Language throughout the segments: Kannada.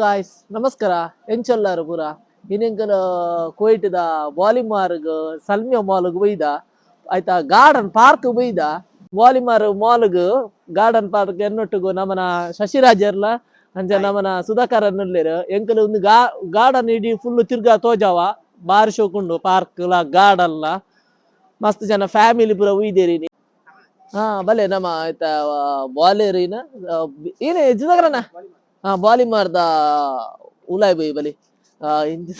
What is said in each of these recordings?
ಗಾಯ್ಸ್ ನಮಸ್ಕಾರ. ಎಂಚಲ್ಲಾರು ಪೂರ ಇನ್ನೆಂಕಲ್ ಕೋಯಿಟ್ದ ವಾಲಿಮಾರ್ಗ್ ಸಲ್ಮಿಯ ಮಾಲ್ಗ್ ಬೈದ ಆಯ್ತಾ ಗಾರ್ಡನ್ ಪಾರ್ಕ್ ಬೈದ ವಾಲಿಮಾರ್ ಮಾಲ್ಗ್ ಗಾರ್ಡನ್ ಪಾರ್ಕ್ ಎನ್ನೊಟ್ಟಿಗೂ ನಮನ ಶಶಿರಾಜರ್ಲ ಅಂಚ ನಮನ ಸುಧಾಕರ್ ಅನ್ನುಲ್ಲೇರು ಎಂಕಲ್ ಒಂದು ಗಾ ಗಾರ್ಡನ್ ಇಡಿ ಫುಲ್ ತಿರ್ಗಾ ತೋಜಾವ. ಬಾರಿ ಶೋಕುಂಡು ಪಾರ್ಕ್ ಲ ಗಾರ್ಡನ್ ಲ ಮಸ್ತ್ ಜನ ಫ್ಯಾಮಿಲಿ ಪೂರ ಉಯ್ದೇರಿ ಹಾ ಬಲೆ ನಮ್ಮ ಆಯ್ತಾ ಬಾಲೇರಿನ ಏನೇ ಸುಧಾಕರಣ್ಣ ಹಾ ಬಾಲಿಮಾರ್ದ ಉಲಾಯ್ ಬೈ ಬಲಿ ಆ, ಇಂದಿ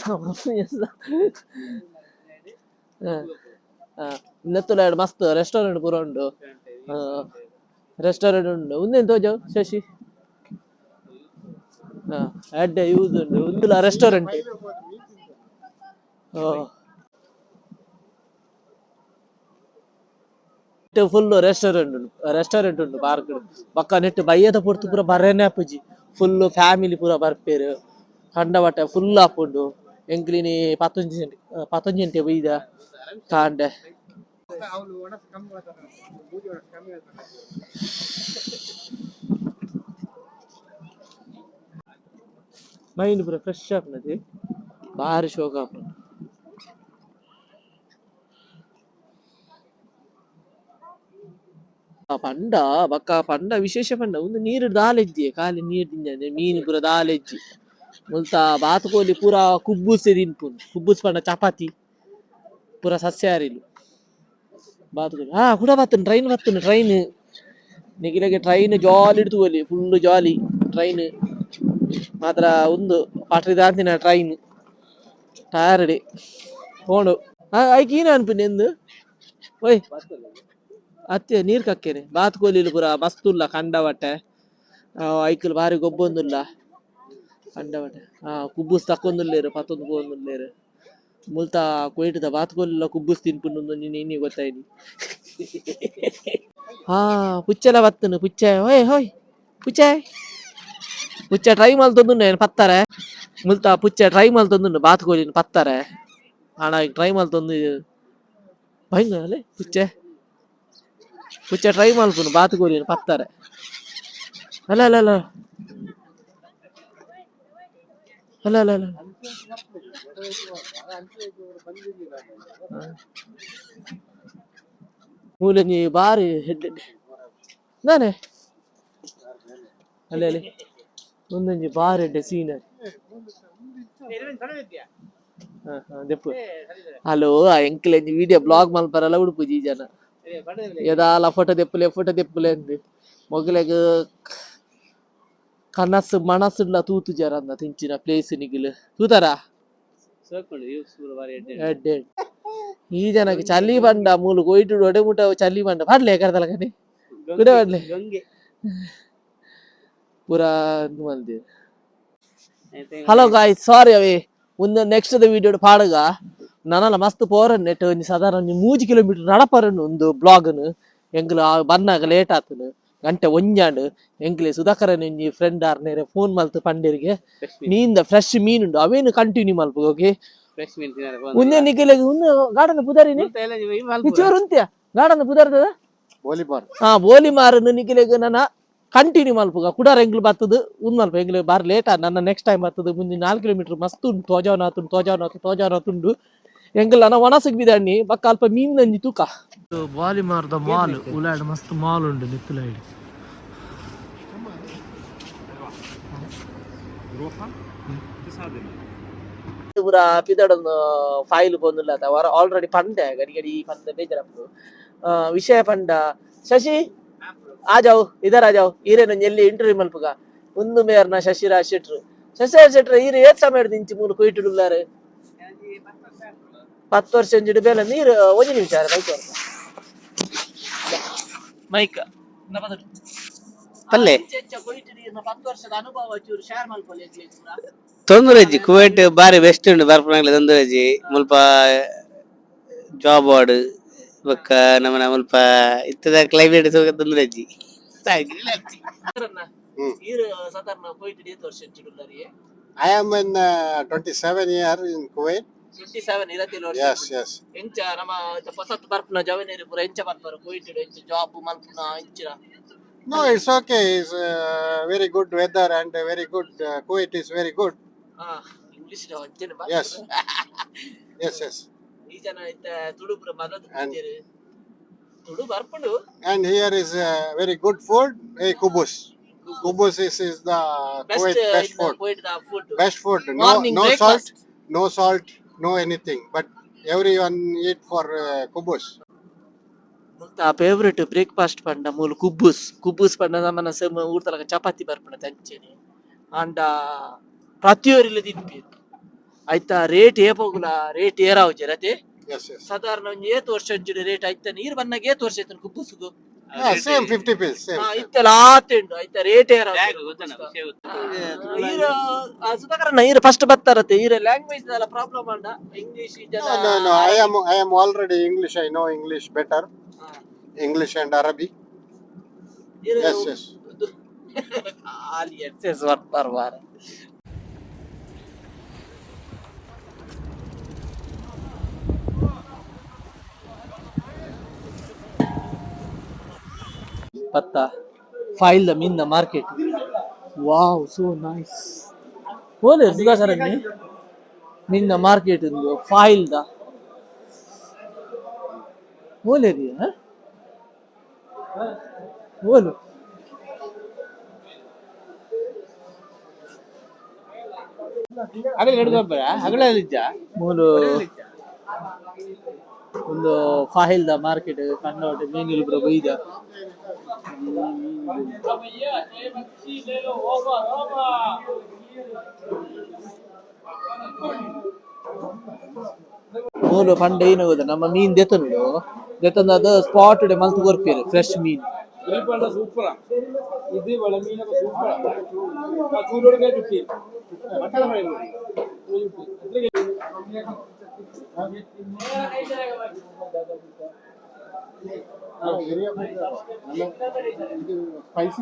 ನೆತ್ತುಲಾಡ್ ಮಸ್ತ್ ರೆಸ್ಟೋರೆಂಟ್ ಪೂರ ಉಂಡು ರೆಸ್ಟೋರೆಂಟ್ ಉಂಡು ಉಂದೆನ್ ತೋಜಾವ್ ಶಶಿ ಹಾ ಅಡ್ಡೆ ಯೂಸ್ ಉಂಡು ಉಂದುಲ ರೆಸ್ಟೋರೆಂಟ್ ಫುಲ್ ರೆಸ್ಟೋರೆಂಟ್ ಉಂಡು ರೆಸ್ಟೋರೆಂಟ್ ಉಂಡು ಪಾರ್ಕ್ ಪಕ್ಕ ನೆಟ್ ಬಯ್ಯದ ಪೊರ್ತು ಪೂರ ಬರೇನೆ ಅಪ್ಪುಜಿ ಫುಲ್ ಫ್ಯಾಮಿಲಿ ಪೂರ ಬರ್ಪೇರು ಕಂಡ ಬಟ್ಟೆ ಫುಲ್ ಆಪುಂಡು ಎಂಕ್ಲಿನಿ ಪತ್ತೊಂಜಿ ಗಂಟೆ ಪತ್ತೊಂಜಿ ಗಂಟೆ ಬೈದ ಕಾಂಡೆ ಮೈಂಡ್ ಪೂರ ಫ್ರೆಶ್ ಆಪ್ನది ಭಾರಿ ಶೋಕ ಆಪುಂಡು ಪಂಡ, ಬಕ್ಕ ಪಂಡ ವಿಶೇಷ ಪಂಡ, ಒಂದು ನೀರು ದಾಲೆಜ್ಜಿ ಖಾಲಿ ನೀರು ತಿಂಜಂದೆ ಮೀನು ಪೂರ ದಾಲೆಜ್ಜಿ. ಮುಲ್ತ ಬಾತುಕೋಲಿ ಪೂರ ಕುಬ್ಬುಸೆ ತಿನ್ಪುಂಡು, ಕುಬ್ಬುಸ್ ಪಂಡ ಚಪಾತಿ, ಪೂರ ಸಸ್ಯಾಹಾರಿಲು ಬಾತುಕೋಲಿ ಹಾ ಕೂಡ ಬತ್ತು ಟ್ರೈನ್ ಬತ್ತು ಟ್ರೈನ್ ನೆಗಿಲಗೆ ಟ್ರೈನ್ ಜಾಲಿ ಇಡ್ತುವಲ್ಲಿ ಫುಲ್ ಜಾಲಿ ಟ್ರೈನ್ ಮಾತ್ರ ಒಂದು ಪಾಟ್ರಿ ದಾಂತಿನ ಟ್ರೈನ್ ಟಯರ್ಡ್ ಹೋಣು. ಏನು ಅನ್ಪಿನ ಎಂದು? ಓಯ್ ಅತ್ತೆ ನೀರ್ ಕಕ್ಕೇನೆ. ಪುರ ಪೂರ ಮಸ್ತುಲ್ಲ ಕಂಡವಟ್ಟೆ ಐಕಲ್ ಬಾರಿ ಗೊಬ್ಬೊಂದುಲ್ಲ. ಕಂಡವಟ್ಟೆ ಹಾ ಕುಬ್ಬುಸ್ ತಕ್ಕೊಂದುಲ್ಲೇರು ಪತ್ತೊಂದು ಪೋಂದುಲ್ಲೇರು ಮುಲ್ತ ಕೊಯ್ಟದ ಬಾತ್ಕೋಲಿಲ್ಲ ಕುಬ್ಬುಸ್ ತಿನ್ಪುಂಡು ನೀನು ಇನ್ನಿ ಗೊತ್ತಾಯ್ನಿ. ಹಾ ಪುಚ್ಚೆಲ ಬತ್ತನು, ಪುಚ್ಚೆ. ಹೋಯ್ ಹೋಯ್, ಪುಚ್ಚೆ. ಪುಚ್ಚ ಟ್ರೈ ಮಲ್ತೊಂದು ಏನು ಪತ್ತಾರೆ? ಮುಲ್ತ ಪುಚ್ಚ ಟ್ರೈ ಮಲ್ತೊಂದು ಬಾತ್ಕೋಲಿನ ಪತ್ತಾರೆ. ಹಣ, ಟ್ರೈ ಮಲ್ತೊಂದು ಭಯಂಕರ ಅಲ್ಲೇ, ಪುಚ್ಚೆ. ಪುಚ್ಚ ಟ್ರೈ ಮಲ್ಪುನು ಬಾತುಕೋಳಿ ಪತ್ತಾರೆ ಅಲ್ಲ ಅಲ್ಲ ಅಲ್ಲ ಅಲ್ಲ ಅಲ್ಲ ಅಲ್ಲ ಮೂಲಂಜಿ ಬಾರಿ ಹೆಡ್ ನಾನೇ ಅಲ್ಲೇ ಅಲ್ಲಿ ಒಂದೊಂಜಿ ಬಾರಿ ಹೆಡ್ಡೆ ಸೀನರಿ ದೆಪ್ಪು ಹಲೋ ಎಂಕ್ಲೆಂಜಿ ವಿಡಿಯೋ ಬ್ಲಾಗ್ ಮಲ್ಪರಲ್ಲ ಉಡುಪುಜಿ ಈ ಜನ ಫೋಟೋ ತೆಪ್ಪಲೆ ಫೋಟೋ ತೆಪ್ಪಲೆ ಅಂದು ಮೊಗಲೆಗ್ ಕನಸು ಮನಸ್ಸುಲ್ಲ ತೂತು ಜರ ಅಂದ ತಿಂಚಿನ ಪ್ಲೇಸ್ ನಿಗಿಲು ತೂತರ ಈ ಜನಕ್ಕೆ ಚಲಿ ಬಂಡ ಮೂಲು ಕೊಯ್ಟು ಒಡೆ ಮುಟ ಚಲಿ ಬಂಡ ಪಾಡ್ಲೆ ಕರ್ದಲ ಕನೆ ಕುಡೆ ಪಾಡ್ಲೆ ಪೂರಾ ಮಲ್ದಿ ಹಲೋ ಗಾಯ್ ಸಾರಿ ಅವೇ ಮುಂದೆ ನೆಕ್ಸ್ಟ್ ವಿಡಿಯೋ ಪಾಡಗ ನನಲ ಮಸ್ತ್ ಪೋರನ್ ನೆಟ್ ಒಂಜಿ ಸಾಧಾರಣ ಒಂಜಿ ಮೂಜಿ ಕಿಲೋಮೀಟರ್ ನಡಪರನ್ ಒಂದು ಬ್ಲಾಗ್ನು ಎಂಕ್ಲ ಬನ್ನಾಗ ಲೇಟ್ ಆತನು. ಗಂಟೆ ಒಂಜಾಂಡ್. ಎಂಗ್ಲೆ ಸುಧಾಕರನ್ ಒಂಜಿ ಫ್ರೆಂಡ್ ಆರ್ನೇರೆ ಫೋನ್ ಮಲ್ತು ಪಂಡಿರ್ಗೆ ನೀಂದ ಫ್ರೆಶ್ ಮೀನುಂಡು. ಅವೇನು ಕಂಟಿನ್ಯೂ ಮಲ್ಪು ಹೋಗಿ? ಉಂದೆ ನಿಗಲೆ ಉಂದು ಗಾರ್ಡನ್ ಪುದಾರಿನಿ? ಇಚ್ಚೋರು ಉಂತ್ಯ? ಗಾರ್ಡನ್ ಪುದಾರ್ತದ ಬೋಲಿಮಾರ್ ಹಾ ಬೋಲಿ ಮಾರನು ನಿಖಿಲೆಗ್ ನನ್ನ ಕಂಟಿನ್ಯೂ ಮಲ್ಪುಗ ಕುಡಾರ ಎಂಗ್ಲು ಬರ್ತದ? ಉಂದ್ ಮಲ್ಪ ಎಂಗ್ಲು ಬಾರ್ ಲೇಟ್ ನನ್ನ ನೆಕ್ಸ್ಟ್ ಟೈಮ್ ಬರ್ತದ ಮುಂದೆ ನಾಲ್ಕು ಕಿಲೋಮೀಟರ್ ಮಸ್ತ್ ಉಂಟು. ತೋಜಾವನಾತುಂಡು ತೋಜಾವನಾತು ತೋಜಾವನಾತುಂಡು ಎಂಗ್ಲ ನನ್ನ ಒಣಸಕ್ ಬಿದಾಣಿ ಬಕ್ಕ ಅಲ್ಪ ಮೀನ್ ನಂಜಿ ತೂಕ. ಬಾಲಿ ಮಾರ್ದ ಮಾಲ್ ಉಲಾಡ್ ಮಸ್ತ್ ಮಾಲ್ ಉಂಡು ನಿತ್ತುಲಾಯ್ಡ್ ಪೂರ ಪಿದಡೊಂದು ಫೈಲ್ ಬಂದಿಲ್ಲ ಅವರ ಆಲ್ರೆಡಿ ಪಂಡೆ ಗಡಿ ಗಡಿ ಪಂದ ಬೇಜಾರಪ್ಪು ವಿಷಯ ಪಂಡ. ಶಶಿ ಆ ಜಾವು ಇದರ ಜಾವು ಈರೇನ ಎಲ್ಲಿ ಇಂಟರ್ವ್ಯೂ ಮಲ್ಪುಗ ಒಂದು ಮೇಯರ್ನ ಶಶಿರಾಜ್ ಶೆಟ್ರು. ಶಶಿರಾಜ್ ಶೆಟ್ರು ಈರು ಏತ್ ಸಮಯ ದಿಂಚಿ ಮೂಲು ಕೊಯ್ಟುಡುಲ್ಲಾರು ಪತ್ತು ವರ್ಷ ಒಂದು ಬೇಲ ನೀರು ಒಂದು ನಿಮಿಷ ಮೈಕ್ ಮೈಕ್ ಪಲ್ಲೆ. ಮಲ್ಪೊಲಿ ತೊಂದ್ರೆ ಅಜ್ಜಿ ಕುವೈಟ್ ಬಾರಿ ಬೆಸ್ಟ್ ಉಂಡು ಬರ್ಪನಾಗ್ಲಿ ತೊಂದರೆ ಅಜ್ಜಿ ಮುಲ್ಪ ಜಾಬ್ ಆಡ್ ಬೊಕ್ಕ ನಮ್ಮನ ಮುಲ್ಪ ಇತ್ತದ ಕ್ಲೈಮೇಟ್ ತೊಂದ್ರೆ ತೊಂದರೆ ಈರು ಸಾಧಾರಣ seven year I am in uh, 27 year in Kuwait. Fifty seven ಇರತ್ತಿಲ್ಲ ವರ್ಷ Yes, yes. ಎಂಚ ನಮ್ಮ ಹೊಸತ್ ಬರ್ಪುನ ಜವನೇರಿ ಪೂರ ಎಂಚ ಬರ್ಪಾರ ಕೊಯ್ಟು ಎಂಚ ಜಾಬ್ ಮಲ್ಪುನ ಎಂಚಿನ No, it's okay. It's uh, very good weather and uh, very good. Uh, Kuwait is very good. English ವಂಚನೆ Yes. Yes, yes. ಈ ಜನ ಇತ್ತ ತುಳು ಪುರ ಮದದು And- ಕುಂತೇರು. ತುಳು ಬರ್ಪುಂಡು And here is uh, very good food. Hey, kubus. Kubus is, is the best Kuwait best food. Kuwait the food Best food. No, Morning no breakfast. salt, no salt, No anything. But everyone eat for uh, kubus. ಮುಕ್ತ ಫೇವ್ರೆಟ್ ಬ್ರೇಕ್ಫಾಸ್ಟ್ ಪಂಡ ಮೂಲು ಕುಬ್ಬುಸ್ ಕುಬ್ಬುಸ್ ಪಂಡ ನಮ್ಮನ ಸಮ ಊರ್ತಲಕ ಚಪಾತಿ ಬರ್ಪಣ ತಂಚೆನೆ ಅಂಡ ಪ್ರತಿಯೊರಿಲ್ಲ ತಿನ್ಪೇರು ಆಯ್ತ ರೇಟ್ ಏಪೋಗುಲ ರೇಟ್ ಏರಾವು ಜರತೆ Yes, yes. ಸಾಧಾರಣ ಒಂಜಿ ಏತ್ ವರ್ಷ ಅಂಚುಡು ರೇಟ್ ಆಯ್ತ ನೀರ್ ಬನ್ನಗ ಏತ್ ವರ್ಷ ಆಯ್ತು ಕುಬ್ಬುಸುಗು 50 pills. Same. ಹಾ ಇತ್ತೆಲ್ಲ ಆತೆಂಡು ಆಯ್ತ ರೇಟ್ ಏರಾವು ಈರ ಸುಧಾಕರ ಈರ ಫಸ್ಟ್ ಬರ್ತಾರತ್ತೆ ಈರ ಲ್ಯಾಂಗ್ವೇಜ್ ಎಲ್ಲ problem and English no. I am I am already English. I know English better. ಹಾ. English and Arabic. ಪತ್ತ ಫೈಲ್ ದ ಮೀನ್ ಮಾರ್ಕೆಟ್ ವಾವ್ ಸೋ ನೈಸ್ ಹೋಲೆ ಸುಧಾಕರ ದ ಮಾರ್ಕೆಟ್ ಫೈಲ್ ದ ಹೋಲೆ ರೀ ಹೋಲು ಮೂಲು ಒಂದು ಫಾಹಿಲ್ದ ಮಾರ್ಕೆಟ್, ಕಣ್ಣೋಟೆ ಮೀನುಗಳು ಬರೋ ಬೈದ. ಮೂಲು ಪಂಡ ಏನು ಹೋದ ನಮ್ಮ ಮೀನ್ ದೆತ್ತನುಡು ದೆತಂದ ಅದು ಸ್ಪಾಟ್ ಮಲ್ತು ಕೊರ್ಪೇರು ಫ್ರೆಶ್ ಮೀನ್ ಸೂಪರ್. ಇದು ಸೂಪರ್.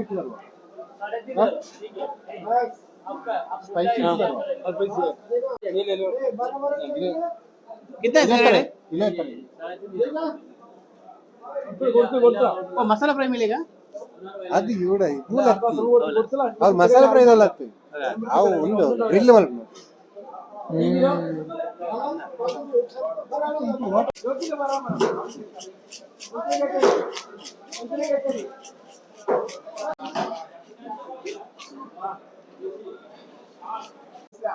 Flavor. ಮಸಾಲ ಫ್ರೈ ಮೇಲೆ ಈಗ ಅದು ಇವಡ ಮಸಾಲೆ ಫ್ರೈ ಅಲ್ಲ ಒಂದು ಗ್ರಿಲ್ ಮಲ್ಪ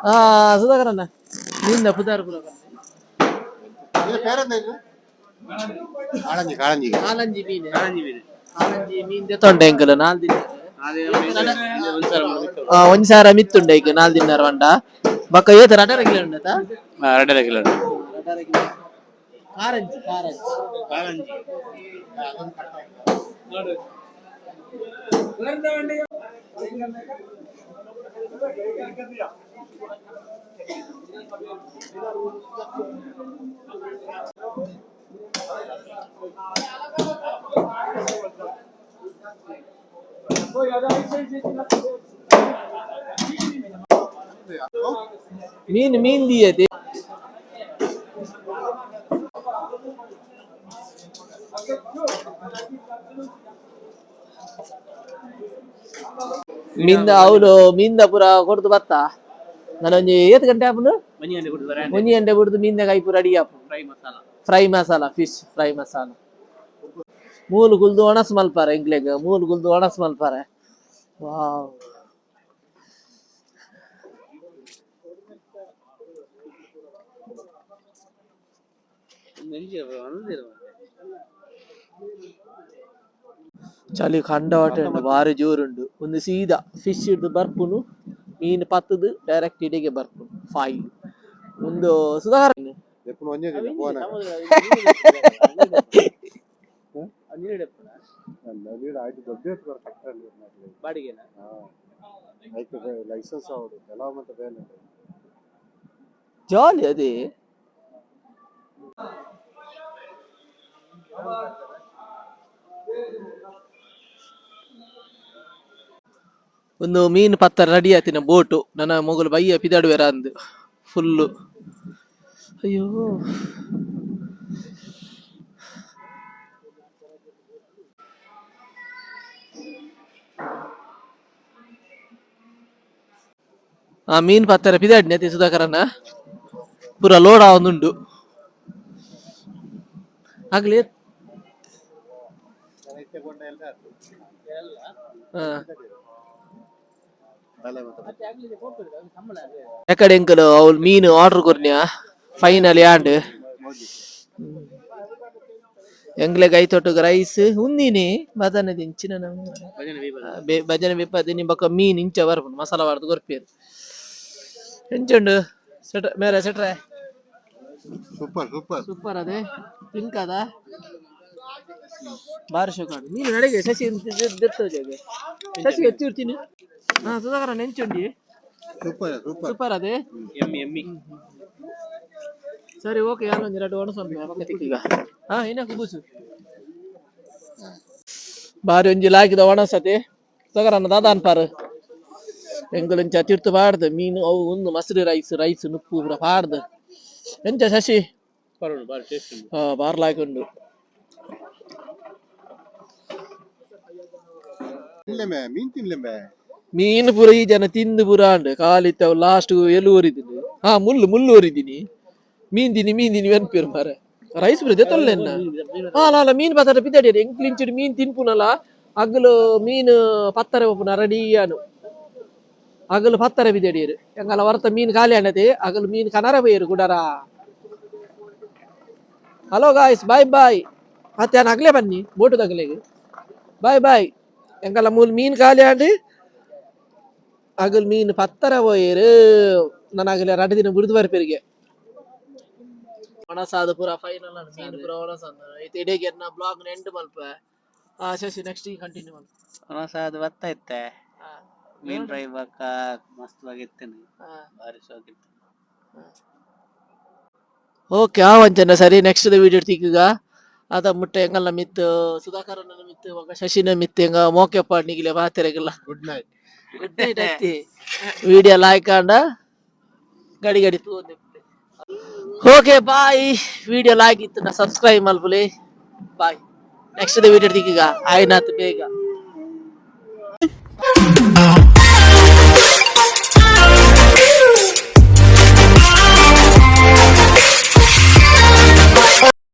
ಆ ಸುಧಾಕರಣ್ಣ ನಿಂದ ಪುದಾರ ಪುರ ಕಾಳಂಜಿ ಕಾಳಂಜಿ ಕಾಳಂಜಿ ಕಾಳಂಜಿ ಕಾಲಂಜಿ ಮೀನ್ ಕಾಲಂಜಿ ಮೀನ್ ದೆತ್ತೊಂಡೆ ಎಂಕಲ್ ನಾಲ್ ದಿನ ಆ, ಒಂದ್ ಸಾವಿರ ಮಿತ್ತುಂಡೆ ಈಗ ನಾಲ್ ದಿನ ಬಂಡ ಬಕ್ಕ ಏತ ರಡರ ಕಿಲೋ ಉಂಡತ ಎರಡರ ಕಿಲೋ ರಡರ ಕಿಲೋ ಕಾರಂಜಿ ಕಾರಂಜಿ ಮೀನ್ ಮೀನ್ ದಿಯತೆ ಮಿಂದ ಅವಳು ಮಿಂದ ಪುರ ಕೊಡ್ದು ಬತ್ತ ನಾನು ಒಂಜಿ ಏತ್ ಗಂಟೆ ಆಪುಂಡು? ಮನಿ ಗಂಟೆ ಬಿಡ್ದು ಮೀನ್ದ ಕೈ ಪೂರ ready app. Fry masala. Fry masala fish fry masala. ಮೂಲು ಗುಲ್ದು ಒಣಸ್ ಮಲ್ಪಾರ ಇಂಗ್ಲೆಗ್. ಮೂಲು ಗುಲ್ದು ಒಣಸ್ ಮಲ್ಪಾರ ವಾವ್. ಚಳಿ ಖಂಡವಾಟ ಉಂಡು ಭಾರಿ ಜೋರುಂಡು ಒಂದು ಸೀದಾ ಫಿಶ್ ಹಿಡ್ದು ಬರ್ಪುನು ಮೀನು ಪತ್ತದು ಡೈರೆಕ್ಟ್ ಇಡೆಗೆ ಬರ್ಪುನು ಫೈಲ್ ಒಂದು ಸುಧಾರ ಬಾಡಿಗೆನಾ ಲೈಸೆನ್ಸ್ ಜಾಲಿ ಅದೇ ಒಂದು ಮೀನು ಪತ್ತ ರೆಡಿ ಆತಿನ ಬೋಟು ನನ್ನ ಮಗಳು ಬೈಯ ಪಿದಾಡುವೆರ ಅಂದು. ಫುಲ್ಲು ಅಯ್ಯೋ. ಆ ಮೀನ್ ಪತ್ತರ ಪಿದಾಡಿನಿ ಅತಿ ಸುಧಾಕರನ ಪೂರ ಲೋಡ ಒಂದುಂಡು ಆಗ್ಲಿ ಎಕಡೆ ಎಂಕಲು ಅವ್ಲು ಮೀನು ಆರ್ಡರ್ ಕೊರ್ನ್ಯಾ ಫೈನಲ್ ಯಾಂಡ್ ಎಂಗ್ಲೆ ಕೈ ತೊಟ್ಟುಗ ರೈಸ್ ಉಂದಿನಿ ಬದನೆ ದಿಂಚಿನ ಭಜನೆ ಬಿಪ್ಪದಿನಿ ಬೊಕ್ಕ ಮೀನ್ ಇಂಚ ಬರ್ಪುಂಡು ಮಸಾಲ ಬಾರ್ದು ಕೊರ್ಪೇರು ಎಂಚುಂಡು ಸೆಟ್ರ ಮೇರೆ ಸೆಟ್ರೆ ಸೂಪರ್ ಸೂಪರ್ ಸೂಪರ್ ಅದೇ ತಿನ್ಕದ ಬಾರಿ ಶೋಕಾಡು ನೀನು ನಡೆಗೆ ಶಶಿ ದಿರ್ತದೆ ಶಶಿ ಹೆಚ್ಚಿರ್ತೀನಿ ಹಾ ಸುಧಾಕರ ನೆಂಚುಂಡಿ ಸೂಪರ್ ಸೂಪರ್ ಅದೇ? ಎಮ್ಮಿ ಎಮ್ಮಿ. ಸರಿ ಓಕೆ ಯಾರೊಂದು ಎರಡು ಒಣಸೊಂದು ಈಗ. ಹಾ ಏನ ಕುಬುಸು. ಬಾರಿ ಒಂಜಿ ಲಾಕಿದ ಒಣಸತೆ ತಗರನ್ನ ದಾದಾನ್ ಅನ್ಪಾರು ಎಂಗಳಂಚ ತಿರ್ತು ಪಾಡ್ದು. ಮೀನು ಅವು ಒಂದು ಮಸರಿ ರೈಸ್ ರೈಸ್ ನುಪ್ಪು ಪೂರ ಪಾಡ್ದು. ಎಂಚ ಶಶಿ? ಪರಡು ಬಾರಿ ತಿನ್ಲೆಂಬೆ ಮೀನ್ ತಿನ್ಲೆಂಬೆ ಮೀನು ಪೂರ ಈ ಜನ ತಿಂದು ಪೂರ ಅಂಡ್ ಕಾಲಿತ್ತವು ಲಾಸ್ಟ್ ಎಲ್ಲಿ ಓರಿದ್ದೀನಿ ಹಾ, ಮುಳ್ಳು ಮುಳ್ಳು ಓರಿದ್ದೀನಿ ಮೀನ್ ದಿನಿ ಮೀನ್ ತಿನಿ ಅನ್ಪೇರು ಮಾರ. ರೈಸ್ ಪೂರ ತೊಲ್ಲೆ ಹಾ, ಅಲ್ಲ ಮೀನ್ ಪತ್ತಾರ ಪಿದ್ದಾಡಿ ಎಂಕ್ಲಿಂಚುಡು ಮೀನ್ ತಿನ್ಪುನಲ್ಲ ಅಗಲು ಮೀನ್ ಪತ್ತರೆ ಒಪ್ಪುನ ರಡಿಯಾನು ಅಗಲು ಪತ್ತರೆ ಬಿದ್ದಾಡಿಯರು ಎಂಗಲ ವರ್ತ ಮೀನ್ ಖಾಲಿ ಅನ್ನತೆ ಅಗಲು ಮೀನ್ ಕನರ ಬೈಯರು, ಗುಡರ. ಹಲೋ ಗಾಯ್ಸ್ ಬಾಯ್ ಬಾಯ್ ಮತ್ತೆ ಅಗ್ಲೇ ಬನ್ನಿ, ಬೋಟು ತಗಲೆಗೆ ಮೂಲ ಮೀನ್ ಖಾಲಿ ಆಂಡಿ ಅಗಲ್ ಮೀನ್ ಪತ್ತರ ಹೋಯರು ನಾನು ಆಗಲೇ ಎರಡು ದಿನ ಬಿಡುದು ಬರ್ಪೇರಿಗೆ ಒಣಸಾದ ಪೂರ ಫೈನಲ್ ಮೀನ್ ಪೂರ ಒಣಸಾದ ಐತೆ ಇಡೀಗೆ ನಾ ಬ್ಲಾಗ್ ಎಂಡ್ ಮಲ್ಪ ಆ ಶಶಿ ನೆಕ್ಸ್ಟ್ ಕಂಟಿನ್ಯೂ ಮಲ್ಪ ಒಣಸಾದ ಬತ್ತೈತೆ ಬತ್ತ ಇತ್ತೆ ಮೀನ್ ಫ್ರೈ ಬಕ್ಕ ಮಸ್ತ್ ಆಗಿತ್ತೇನೆ ಬಾರಿ ಶೋಕಿತ್ತು ಓಕೆ ಆ ವಂಚನ ಸರಿ ನೆಕ್ಸ್ಟ್ ವಿಡಿಯೋ ತಿಕ್ಕಗ ಅದ ಮುಟ್ಟ ಎಂಗಲ್ಲ ಮಿತ್ತು ಸುಧಾಕರನ ಮಿತ್ತು ಮಗ ಶಶಿನ ಮಿತ್ತು ಎಂಗ ಮೋಕೆ ನಿಗಿಲೆ ಬಾತಿರಗಿಲ್ಲ ಗುಡ್ ನೈಟ್ ಗುಡ್ ನೈಟ್ ಅತ್ತಿ ವಿಡಿಯೋ ಲೈಕ್ ಆಂಡ ಗಡಿ ಗಡಿ ತೂ ಓಕೆ ಬಾಯ್ ವಿಡಿಯೋ ಲೈಕ್ ಇತ್ತು ನಾ ಸಬ್ಸ್ಕ್ರೈಬ್ ಮಲ್ಪುಲಿ ಬಾಯ್ ನೆಕ್ಸ್ಟ್ ವಿಡಿಯೋ ಈಗ ಆಯ್ನಾತ್ ಬೇಗ.